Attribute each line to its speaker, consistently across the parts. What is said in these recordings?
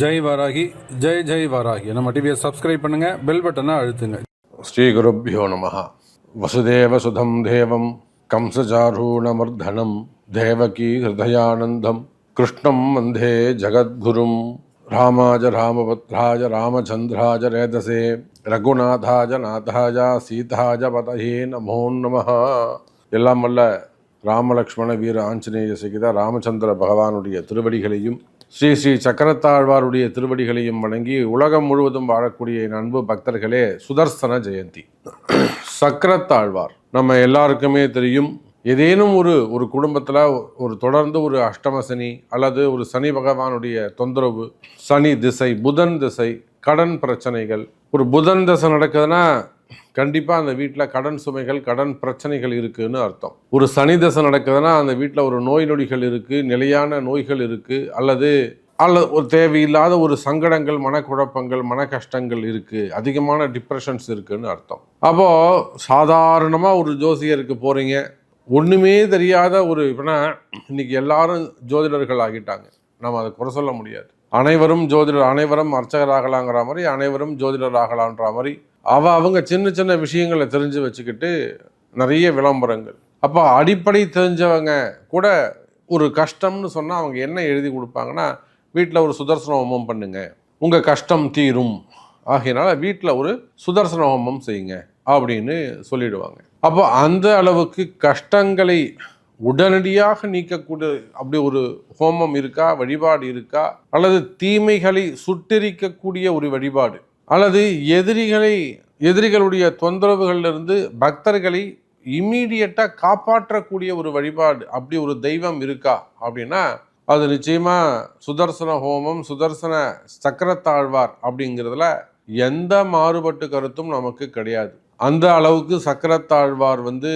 Speaker 1: ஜெய் வாராகி ஜெய் ஜெய் வாராகி நம்ம டிவியை சப்ஸ்கிரைப் பண்ணுங்க பெல் பட்டனை அழுத்துங்க
Speaker 2: ஸ்ரீகுருப்போ நம வசுதேவசுதம் தேவம் கம்சச்சாரூணமர்தனம் தேவகி ஹிருதயானந்தம் கிருஷ்ணம் வந்தே ஜகத்குரும் ராமாஜ ராமபத்ராஜ ராமச்சந்திராஜ ரேதசே ரகுநாதாஜ நாதாஜ சீதாஜ பதயே நமோ நம எல்லாம் வல்ல ராமலக்ஷ்மண வீர ஆஞ்சநேய சகித ராமச்சந்திர பகவானுடைய திருவடிகளையும் ஸ்ரீ ஸ்ரீ சக்கரத்தாழ்வாருடைய திருவடிகளையும் வணங்கி உலகம் முழுவதும் வாழக்கூடிய என் அன்பு பக்தர்களே சுதர்சன ஜெயந்தி. சக்கரத்தாழ்வார் நம்ம எல்லாருக்குமே தெரியும் ஏதேனும் ஒரு ஒரு குடும்பத்தில் ஒரு தொடர்ந்து ஒரு அஷ்டம சனி அல்லது ஒரு சனி பகவானுடைய தொந்தரவு சனி திசை புதன் திசை கடன் பிரச்சனைகள் ஒரு புதன் திசை நடக்குதுன்னா கண்டிப்பாக அந்த வீட்டில் கடன் சுமைகள் கடன் பிரச்சனைகள் இருக்குதுன்னு அர்த்தம். ஒரு சனி தசை நடக்குதுன்னா அந்த வீட்டில் ஒரு நோய் நொடிகள் இருக்குது நிலையான நோய்கள் இருக்குது அல்லது அல்லது ஒரு தேவையில்லாத ஒரு சங்கடங்கள் மனக்குழப்பங்கள் மன கஷ்டங்கள் இருக்குது அதிகமான டிப்ரெஷன்ஸ் இருக்குதுன்னு அர்த்தம். அப்போது சாதாரணமாக ஒரு ஜோசியருக்கு போகிறீங்க ஒன்றுமே தெரியாத ஒரு இப்போனா இன்னைக்கு எல்லாரும் ஜோதிடர்கள் ஆகிட்டாங்க. நம்ம அதை குறை சொல்ல முடியாது. அனைவரும் ஜோதிடர் அனைவரும் அர்ச்சகராகலாங்கிற மாதிரி அனைவரும் ஜோதிடர் ஆகலான்ற மாதிரி அவ அவங்க சின்ன சின்ன விஷயங்களை தெரிஞ்சு வச்சுக்கிட்டு நிறைய விளம்பரங்கள். அப்போ அடிப்படை தெரிஞ்சவங்க கூட ஒரு கஷ்டம்னு சொன்னால் அவங்க என்ன எழுதி கொடுப்பாங்கன்னா வீட்டில் ஒரு சுதர்சன ஹோமம் பண்ணுங்க உங்கள் கஷ்டம் தீரும். ஆகையினால வீட்டில் ஒரு சுதர்சன ஹோமம் செய்யுங்க அப்படின்னு சொல்லிடுவாங்க. அப்போ அந்த அளவுக்கு கஷ்டங்களை உடனடியாக நீக்கக்கூடிய அப்படி ஒரு ஹோமம் இருக்கா வழிபாடு இருக்கா அல்லது தீமைகளை சுட்டெரிக்கக்கூடிய ஒரு வழிபாடு அல்லது எதிரிகளை எதிரிகளுடைய தொந்தரவுகளிலிருந்து பக்தர்களை இம்மீடியட்டாக காப்பாற்றக்கூடிய ஒரு வழிபாடு அப்படி ஒரு தெய்வம் இருக்கா? அப்படின்னா அது நிச்சயமாக சுதர்சன ஹோமம் சுதர்சன சக்கரத்தாழ்வார் அப்படிங்கிறதுல எந்த மாறுபட்டு கருத்தும் நமக்கு கிடையாது. அந்த அளவுக்கு சக்கரத்தாழ்வார் வந்து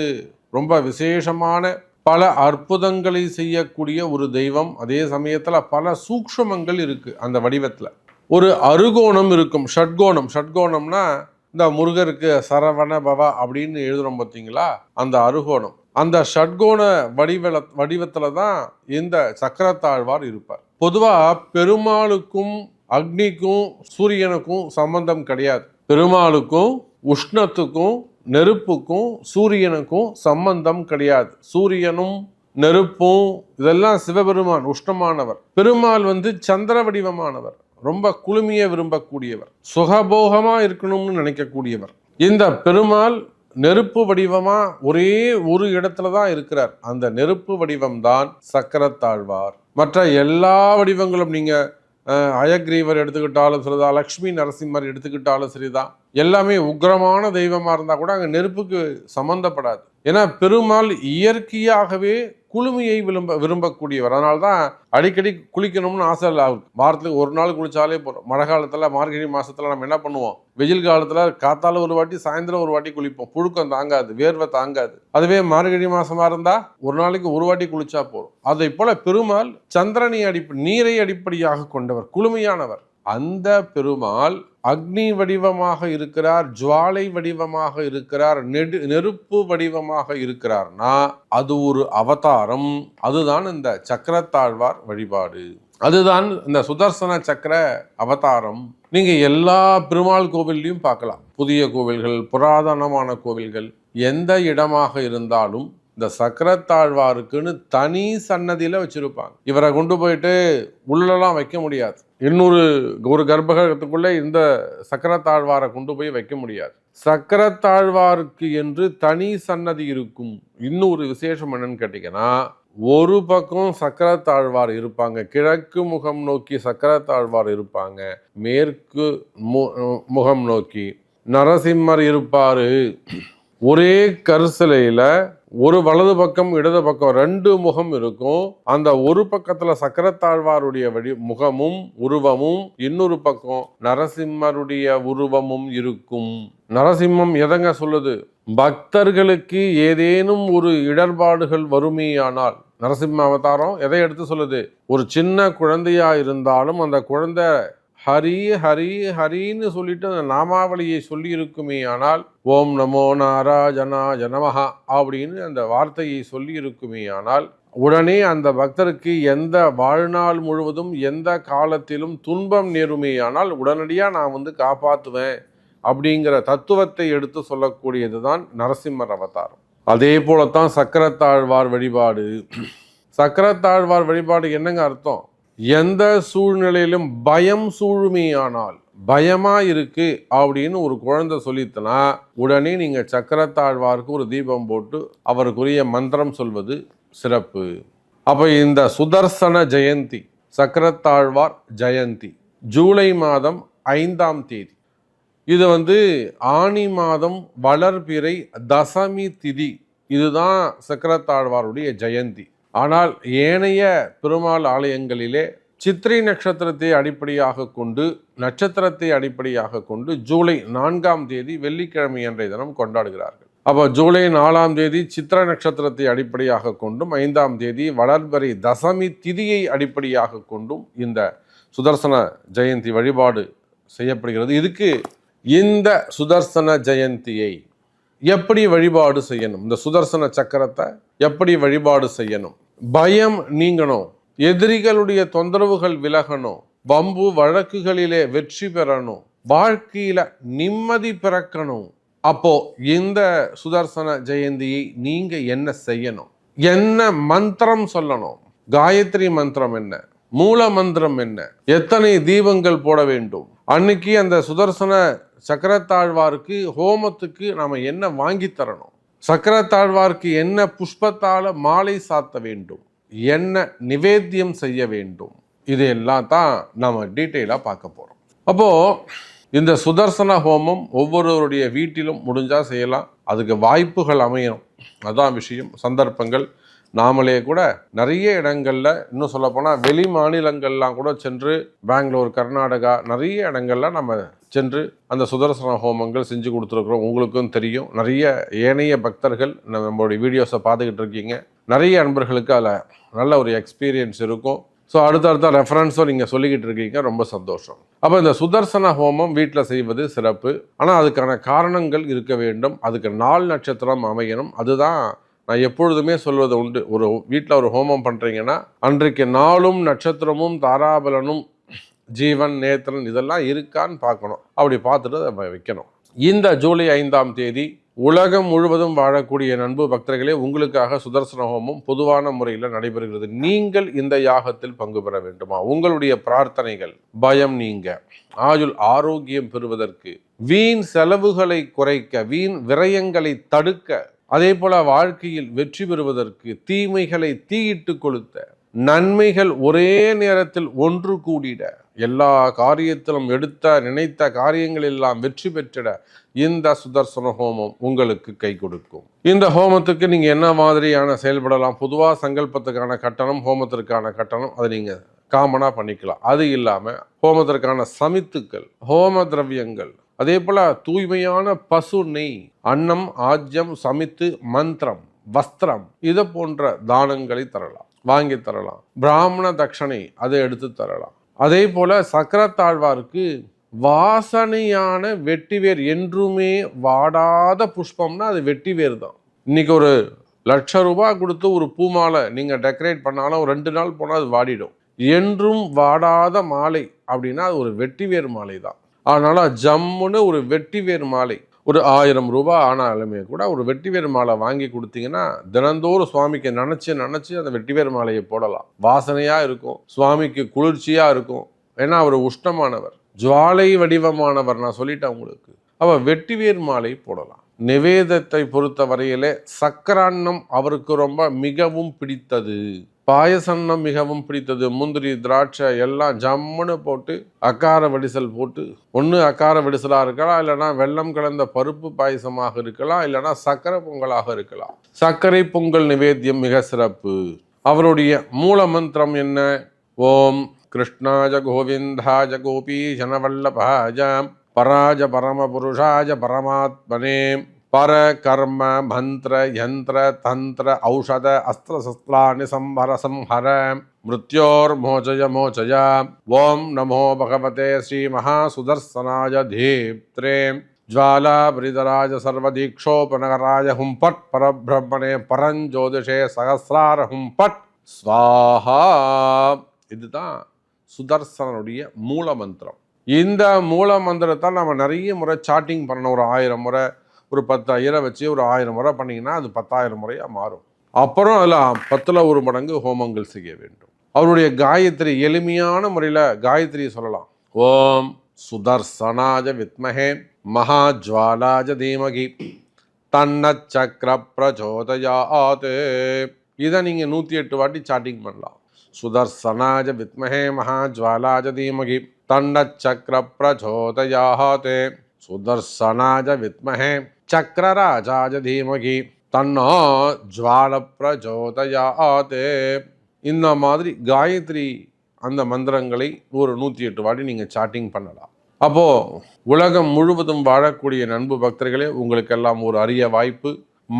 Speaker 2: ரொம்ப விசேஷமான பல அற்புதங்களை செய்யக்கூடிய ஒரு தெய்வம். அதே சமயத்தில் பல சூக்ஷமங்கள் இருக்குது அந்த வடிவத்தில். ஒரு அருகோணம் இருக்கும். ஷட்கோணம். ஷட்கோணம்னா இந்த முருகருக்கு சரவண பவா அப்படின்னு எழுதுறோம் பார்த்தீங்களா? அந்த அருகோணம். அந்த ஷட்கோண வடிவல வடிவத்தில் தான் இந்த சக்கரத்தாழ்வார் இருப்பார். பொதுவாக பெருமாளுக்கும் அக்னிக்கும் சூரியனுக்கும் சம்பந்தம் கிடையாது. பெருமாளுக்கும் உஷ்ணத்துக்கும் நெருப்புக்கும் சூரியனுக்கும் சம்பந்தம் கிடையாது. சூரியனும் நெருப்பும் இதெல்லாம் சிவபெருமான் உஷ்ணமானவர். பெருமாள் வந்து சந்திர வடிவமானவர். ரொம்ப குளுமைய விரும்பக்கூடியவர் சுகபோகமாக இருக்கணும்னு நினைக்கக்கூடியவர். இந்த பெருமாள் நெருப்பு வடிவமாக ஒரே ஒரு இடத்துல தான் இருக்கிறார். அந்த நெருப்பு வடிவம் தான் சக்கரத்தாழ்வார். மற்ற எல்லா வடிவங்களும் நீங்கள் அயக்ரீவர் எடுத்துக்கிட்டாலும் சரிதான் லக்ஷ்மி நரசிம்மர் எடுத்துக்கிட்டாலும் சரிதான். எல்லாமே உக்ரமான தெய்வமாக இருந்தால் கூட அங்கே நெருப்புக்கு சம்மந்தப்படாது ஏன்னா பெருமாள் இயற்கையாகவே குளுமையை விரும்ப விரும்பக்கூடியவர். அதனால தான் அடிக்கடி குளிக்கணும்னு ஆசை இல்லை அவருக்கு. வாரத்துக்கு ஒரு நாள் குளிச்சாலே போகிறோம் மழை காலத்தில் மார்கழி மாதத்தில் நம்ம என்ன பண்ணுவோம்? வெயில் காலத்தில் காத்தால ஒரு வாட்டி சாயந்தரம் ஒரு வாட்டி குளிப்போம். புழுக்கம் தாங்காது வேர்வை தாங்காது. அதுவே மார்கழி மாசமா இருந்தா ஒரு நாளைக்கு ஒரு வாட்டி குளிச்சா போதும். அதை போல பெருமாள் சந்திரனை அடிப்படை நீரை அடிப்படையாக கொண்டவர் குளுமையானவர். அந்த பெருமாள் அக்னி வடிவமாக இருக்கிறார் ஜுவாலை வடிவமாக இருக்கிறார் நெடு நெருப்பு வடிவமாக இருக்கிறார்னா அது ஒரு அவதாரம். அதுதான் இந்த சக்கரத்தாழ்வார் வழிபாடு. அதுதான் இந்த சுதர்சன சக்கர அவதாரம். நீங்க எல்லா பெருமாள் கோவில்லையும் பார்க்கலாம். புதிய கோவில்கள் புராதனமான கோவில்கள் எந்த இடமாக இருந்தாலும் இந்த சக்கரத்தாழ்வாருக்குன்னு தனி சன்னதியில வச்சிருப்பாங்க. இவரை கொண்டு போயிட்டு உள்ளெல்லாம் வைக்க முடியாது. இன்னொரு ஒரு கர்ப்பகத்துக்குள்ளே இந்த சக்கரத்தாழ்வாரை கொண்டு போய் வைக்க முடியாது. சக்கரத்தாழ்வாருக்கு என்று தனி சன்னதி இருக்கும் இன்னொரு விசேஷம் என்னன்னு கேட்டிங்கன்னா ஒரு பக்கம் சக்கரத்தாழ்வார் இருப்பாங்க கிழக்கு முகம் நோக்கி சக்கரத்தாழ்வார் இருப்பாங்க மேற்கு மு- முகம் நோக்கி. நரசிம்மர் இருப்பார். ஒரே கருசலையில் ஒரு வலது பக்கம் இடது பக்கம் ரெண்டு முகம் இருக்கும். அந்த ஒரு பக்கத்துல சக்கரத்தாழ்வாருடைய வடி முகமும் உருவமும் இன்னொரு பக்கம் நரசிம்மருடைய உருவமும் இருக்கும். நரசிம்மம் எதங்க சொல்லுது? பக்தர்களுக்கு ஏதேனும் ஒரு இடர்பாடுகள் வருமேயானால் நரசிம்ம அவதாரம் எதை எடுத்து சொல்லுது? ஒரு சின்ன குழந்தையா இருந்தாலும் அந்த குழந்தை ஹரி ஹரி ஹரின்னு சொல்லிட்டு அந்த நாமாவளியை சொல்லியிருக்குமே ஆனால் ஓம் நமோ நாராஜனா ஜனமஹா அப்படின்னு அந்த வார்த்தையை சொல்லியிருக்குமே ஆனால் உடனே அந்த பக்தருக்கு எந்த வாழ்நாள் முழுவதும் எந்த காலத்திலும் துன்பம் நேருமேயானால் உடனடியாக நான் வந்து காப்பாற்றுவேன் அப்படிங்கிற தத்துவத்தை எடுத்து சொல்லக்கூடியது தான் நரசிம்மர் அவதாரம். அதே போலத்தான் சக்கரத்தாழ்வார் வழிபாடு. சக்கரத்தாழ்வார் வழிபாடு என்னங்க அர்த்தம்? எந்த சூழ்நிலையிலும் பயம் சூழுமையானால் பயமா இருக்கு அப்படின்னு ஒரு குழந்தை சொல்லித்தனா உடனே நீங்க சக்கரத்தாழ்வாருக்கு ஒரு தீபம் போட்டு அவருக்குரிய மந்திரம் சொல்வது சிறப்பு. அப்ப இந்த சுதர்சன ஜெயந்தி சக்கரத்தாழ்வார் ஜெயந்தி ஜூலை மாதம் ஐந்தாம் தேதி. இது வந்து ஆனி மாதம் வளர்பிறை தசமி திதி. இதுதான் சக்கரத்தாழ்வாருடைய ஜெயந்தி. ஆனால் ஏனைய பெருமாள் ஆலயங்களிலே சித்திரை நட்சத்திரத்தை அடிப்படையாக கொண்டு நட்சத்திரத்தை அடிப்படையாக கொண்டு ஜூலை நான்காம் தேதி வெள்ளிக்கிழமை அன்றைய தினம் கொண்டாடுகிறார்கள். அப்போ ஜூலை நாலாம் தேதி சித்திர நட்சத்திரத்தை அடிப்படையாக கொண்டும் ஐந்தாம் தேதி வளர்பறை தசமி திதியை அடிப்படையாக கொண்டும் இந்த சுதர்சன ஜெயந்தி வழிபாடு செய்யப்படுகிறது. இதுக்கு இந்த சுதர்சன ஜெயந்தியை எப்படி வழிபாடு செய்யணும்? இந்த சுதர்சன சக்கரத்தை எப்படி வழிபாடு செய்யணும்? பயம் நீங்கணும். எதிரிகளுடைய தொந்தரவுகள் விலகணும். வம்பு வழக்குகளிலே வெற்றி பெறணும். வாழ்க்கையில நிம்மதி பிறக்கணும். அப்போ இந்த சுதர்சன ஜெயந்தியை நீங்க என்ன செய்யணும்? என்ன மந்திரம் சொல்லணும்? காயத்ரி மந்திரம் என்ன? மூல மந்திரம் என்ன? எத்தனை தீபங்கள் போட வேண்டும்? அன்னைக்கு அந்த சுதர்சன சக்கரத்தாழ்வாருக்கு ஹோமத்துக்கு நாம என்ன வாங்கி தரணும்? சக்கரத்தாழ்வார்க்கு என்ன புஷ்பத்தால மாலை சாத்த வேண்டும்? என்ன நிவேத்தியம் செய்ய வேண்டும்? இதையெல்லாம் தான் நாம் டீட்டெயிலாக பார்க்க போகிறோம் அப்போது இந்த சுதர்சன ஹோமம் ஒவ்வொருவருடைய வீட்டிலும் முடிஞ்சால் செய்யலாம். அதுக்கு வாய்ப்புகள் அமையணும். அதான் விஷயம். சந்தர்ப்பங்கள். நாமளே கூட நிறைய இடங்களில் இன்னும் சொல்லப்போனால் வெளி மாநிலங்கள்லாம் கூட சென்று பெங்களூர் கர்நாடகா நிறைய இடங்கள்ல நம்ம சென்று அந்த சுதர்சன ஹோமங்கள் செஞ்சு கொடுத்துருக்குறோம். உங்களுக்கும் தெரியும். நிறைய ஏனைய பக்தர்கள் நம்மளுடைய வீடியோஸை பார்த்துக்கிட்டு இருக்கீங்க. நிறைய அன்பர்களுக்கு அதில் நல்ல ஒரு எக்ஸ்பீரியன்ஸ் இருக்கும். ஸோ அடுத்தடுத்த ரெஃபரன்ஸும் நீங்கள் சொல்லிக்கிட்டு இருக்கீங்க. ரொம்ப சந்தோஷம். அப்போ இந்த சுதர்சன ஹோமம் வீட்டில் செய்வது சிறப்பு. ஆனால் அதுக்கான காரணங்கள் இருக்க வேண்டும். அதுக்கு நாள் நட்சத்திரம் அமையணும். அதுதான் நான் எப்பொழுதுமே சொல்வது உண்டு. ஒரு வீட்டில் ஒரு ஹோமம் பண்ணுறீங்கன்னா அன்றைக்கு நாளும் நட்சத்திரமும் தாராபலனும் ஜீவன் நேத்திரன் இதெல்லாம் இருக்கான்னு பார்க்கணும். அப்படி பார்த்துட்டு அதை வைக்கணும். இந்த ஜூலை ஐந்தாம் தேதி உலகம் முழுவதும் வாழக்கூடிய நண்பு பக்தர்களே உங்களுக்காக சுதர்சன ஹோமம் பொதுவான முறையில் நடைபெறுகிறது. நீங்கள் இந்த யாகத்தில் பங்கு பெற வேண்டுமா? உங்களுடைய பிரார்த்தனைகள் பயம் நீங்க. ஆயுள் ஆரோக்கியம் பெறுவதற்கு வீண் செலவுகளை குறைக்க வீண் விரயங்களை தடுக்க அதே போல வாழ்க்கையில் வெற்றி பெறுவதற்கு தீமைகளை தீயிட்டு கொளுத்த நன்மைகள் ஒரே நேரத்தில் ஒன்று கூடிட எல்லா காரியத்திலும் எடுத்த நினைத்த காரியங்கள் எல்லாம் வெற்றி பெற்றிட இந்த சுதர்சன ஹோமம் உங்களுக்கு கை கொடுக்கும். இந்த ஹோமத்துக்கு நீங்க என்ன மாதிரியான செயல்படலாம் பொதுவாக சங்கல்பத்துக்கான கட்டணம் ஹோமத்திற்கான கட்டணம் அதை நீங்க காமனா பண்ணிக்கலாம். அது இல்லாம ஹோமத்திற்கான சமித்துக்கள் ஹோம திரவியங்கள் அதே போல் தூய்மையான பசு நெய் அன்னம் ஆஜ்யம் சமித்து மந்திரம் வஸ்திரம் இது போன்ற தானங்களை தரலாம் வாங்கி தரலாம். பிராமண தட்சணை அதை எடுத்து தரலாம். அதே போல் சக்கரத்தாழ்வாருக்கு வாசனையான வெட்டிவேர் என்றுமே வாடாத புஷ்பம்னா அது வெட்டிவேர் தான். இன்னைக்கு ஒரு லட்ச ரூபாய் கொடுத்து ஒரு பூமாலை நீங்கள் டெக்கரேட் பண்ணாலும் ஒரு ரெண்டு நாள் போனால் அது வாடிடும். என்றும் வாடாத மாலை அப்படின்னா அது ஒரு வெட்டிவேர் மாலை தான். ஆனால் ஜம்முன்னு ஒரு வெட்டிவேர் மாலை. ஒரு ஆயிரம் ரூபாய் ஆனாலுமே கூட ஒரு வெட்டிவேர் மாலை வாங்கி கொடுத்தீங்கன்னா தினந்தோறும் சுவாமிக்கு நினச்சி நினச்சி அந்த வெட்டிவேர் மாலையை போடலாம். வாசனையாக இருக்கும் சுவாமிக்கு குளிர்ச்சியாக இருக்கும். ஏன்னா அவர் உஷ்ணமானவர். ஜுவாலை வடிவமானவர் நான் சொல்லிட்டேன் உங்களுக்கு. அவ வெட்டிவேர் மாலை போடலாம். நிவேதத்தை பொறுத்த வரையிலே சக்கரான்னம் அவருக்கு ரொம்ப மிகவும் பிடித்தது. பாயசன்னம் மிகவும் பிடித்தது. முந்திரி திராட்சை எல்லாம் ஜம்முன்னு போட்டு அக்கார வடிசல் போட்டு ஒன்று அக்கார வடிசலாக இருக்கலாம் இல்லைனா வெள்ளம் கலந்த பருப்பு பாயசமாக இருக்கலாம் இல்லைனா சர்க்கரை பொங்கலாக இருக்கலாம். சர்க்கரை பொங்கல் நிவேத்தியம் மிக சிறப்பு. அவருடைய மூல மந்திரம் என்ன? ஓம் கிருஷ்ணாஜ கோவிந்தாஜ கோபீஷணவல்லபாஜ பராஜ பரமபுருஷாஜ பரமாத்மனே. பர கர்ம மந்திர யந்திர தந்திர ஔஷத அஸ்திர சஸ்திராணி சம்ஹர சம்ஹர மிருத்யோர் மோச்சய மோச்சய ஓம் நமோ பகவதே ஸ்ரீ மகாசுதர்சனாய தீப்திரே ज्वालाभृतराज सर्वदीक्षोपनगराय हुं पट् परब्रह्मणे परञ्ज्योतिषे सहस्रार हुं पट् ஸ்வாஹா இதுதான் சுதர்சனுடைய மூல மந்திரம் இந்த மூல மந்திரத்தை நம்ம நிறைய முறை சாட்டிங் பண்ணணும் ஒரு ஆயிரம் முறை ஒரு பத்தாயிரம் வச்சு ஒரு ஆயிரம் முறை பண்ணிங்கன்னா அது பத்தாயிரம் முறையாக மாறும். அப்புறம் அதில் பத்தில் ஒரு மடங்கு ஹோமங்கள் செய்ய வேண்டும். அவருடைய காயத்ரி எளிமையான முறையில் காயத்ரியை சொல்லலாம். ஓம் சுதர்சனாஜ வித்மஹே மகாஜ்வாலாஜ தீமகி தன்ன சக்கர பிரச்சோதயாத். இதை நீங்கள் நூற்றி எட்டு வாட்டி சாட்டிங் பண்ணலாம். சுதர்சனாஜ வித்மஹே மகாஜ்வாலாஜ தீமகி தன்ன சக்கர பிரச்சோதயாத். சுதர்சனாஜ வித்மஹே சக்கரராஜாஜ தீமகி தன்னோ ஜுவால பிரஜோதயாதே இந்த மாதிரி காயத்ரி அந்த மந்திரங்களை ஒரு நூற்றி எட்டு வாட்டி நீங்கள் சாட்டிங் பண்ணலாம். அப்போது உலகம் முழுவதும் வாழக்கூடிய நண்பு பக்தர்களே உங்களுக்கெல்லாம் ஒரு அரிய வாய்ப்பு.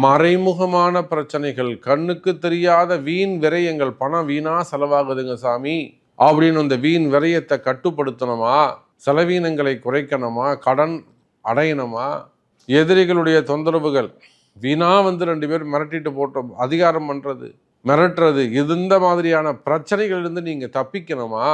Speaker 2: மறைமுகமான பிரச்சனைகள் கண்ணுக்கு தெரியாத வீண் விரயங்கள் பணம் வீணாக செலவாகுதுங்க சாமி. அப்படின்னு அந்த வீண் விரயத்தை கட்டுப்படுத்தணுமா? செலவீனங்களை குறைக்கணுமா? கடன் அடையணுமா? எதிரிகளுடைய தொந்தரவுகள். வீணா வந்து ரெண்டு பேர் மிரட்டிட்டு போட்டோம். அதிகாரம் பண்ணுறது மிரட்டுறது இந்த மாதிரியான பிரச்சனைகளிலிருந்து நீங்கள் தப்பிக்கணுமா?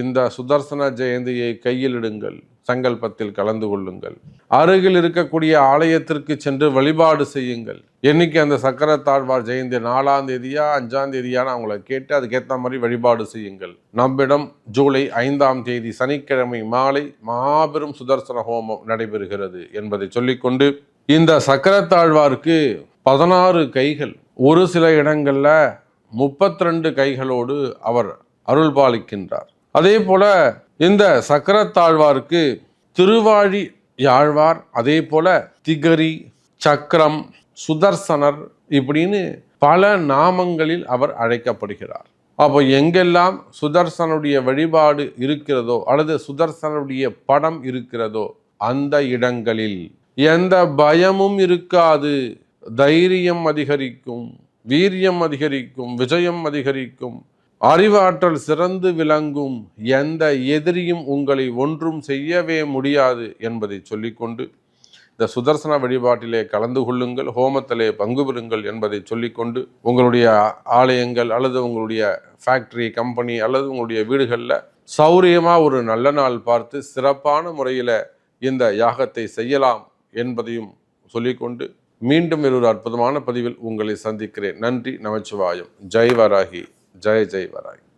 Speaker 2: இந்த சுதர்சன ஜெயந்தியை கையில் இடுங்கள் சங்கல்பத்தில் கலந்து கொள்ளுங்கள். அருகில் இருக்கக்கூடிய ஆலயத்திற்கு சென்று வழிபாடு செய்யுங்கள். என்னைக்கு அந்த சக்கரத்தாழ்வார் ஜெயந்தி நாலாம் தேதியா அஞ்சாம் தேதியான அவங்கள கேட்டு அதுக்கேற்ற மாதிரி வழிபாடு செய்யுங்கள். நம்மிடம் ஜூலை ஐந்தாம் தேதி சனிக்கிழமை மாலை மாபெரும் சுதர்சன ஹோமம் நடைபெறுகிறது என்பதை சொல்லிக்கொண்டு இந்த சக்கரத்தாழ்வாருக்கு பதினாறு கைகள். ஒரு சில இடங்களில் முப்பத்தி ரெண்டு கைகளோடு அவர் அருள் பாலிக்கின்றார் அதே போல இந்த சக்கரத்தாழ்வாருக்கு திருவாழி யாழ்வார் அதே போல திகரி சக்கரம் சுதர்சனர் இப்படின்னு பல நாமங்களில் அவர் அழைக்கப்படுகிறார். அப்போ எங்கெல்லாம் சுதர்சனுடைய வழிபாடு இருக்கிறதோ அல்லது சுதர்சனுடைய படம் இருக்கிறதோ அந்த இடங்களில் எந்த பயமும் இருக்காது. தைரியம் அதிகரிக்கும் வீரியம் அதிகரிக்கும் விஜயம் அதிகரிக்கும். அறிவாற்றல் சிறந்து விளங்கும் எந்த எதிரியும் உங்களை ஒன்றும் செய்யவே முடியாது என்பதை சொல்லிக்கொண்டு இந்த சுதர்சன வழிபாட்டிலே கலந்து கொள்ளுங்கள் ஹோமத்திலே பங்கு பெறுங்கள் என்பதை சொல்லிக்கொண்டு உங்களுடைய ஆலயங்கள் அல்லது உங்களுடைய ஃபேக்டரி கம்பெனி அல்லது உங்களுடைய வீடுகளில் சௌரியமாக ஒரு நல்ல நாள் பார்த்து சிறப்பான முறையில் இந்த யாகத்தை செய்யலாம் என்பதையும் சொல்லிக்கொண்டு மீண்டும் ஒரு அற்புதமான பதிவில் உங்களை சந்திக்கிறேன். நன்றி நமச்சிவாயம். ஜெய்வராகி जय जय बराई